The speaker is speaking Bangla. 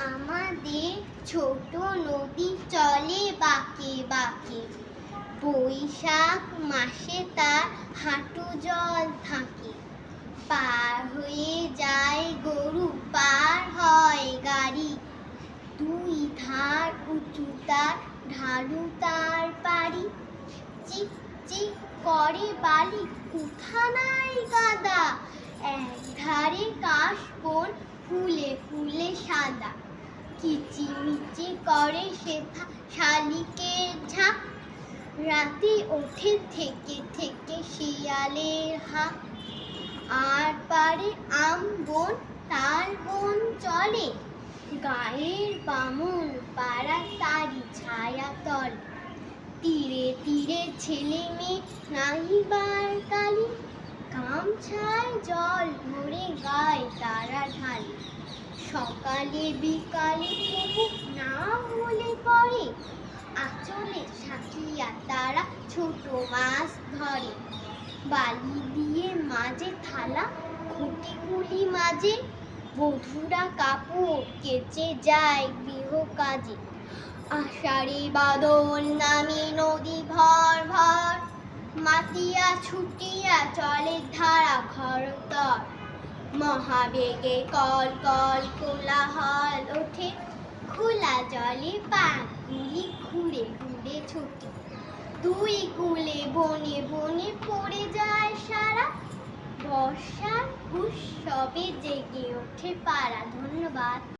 আমাদের ছোট নদী চলে বাঁকে বাঁকে। বৈশাখ মাসে তার হাঁটু জল থাকে। পার হয়ে যায় গরু, পার হয় গাড়ি। দুই ধার উঁচু তার ঢালু তার পারি চিক চিক করে বালি কোথা নাই গাদা। এক ধারে কাশ বন, ফুলে ফুলে সাদা। কিচিমিচি করে সেথা শালিকের ঝাঁক রাতে ওঠে থেকে থেকে শিয়ালের হাঁক আর পারে আম বন তার বন চলে। গায়ের বামুন পাড়া তারি ছায়া তল। তীরে তীরে ছেলে মেয়ে নাহিবার কালি। গামছায় জল ভরে গায় তারা ঢালে সকালে, বিকালে তবু না হলে পরে আঁচলে সাকিয়া তারা ছোট মাছ ধরে। বালি দিয়ে মাঝে থালা খুঁটিগুলি মাঝে বধুরা কাপড় কেচে যায় গৃহ কাজে। আষাঢ়ে বাদল নামে নদী ভর ভর, মাতিয়া ছুটিয়া চলে ধারা খরতর মহাবেগে কল কল কোলাহল ওঠে। খোলা জলে পাগুলি ঘুরে ঘুরে ছোটে। দুই কুলে বনে বনে পড়ে যায় সারা। বর্ষার উৎসবে জেগে ওঠে পাড়া ধন্যবাদ।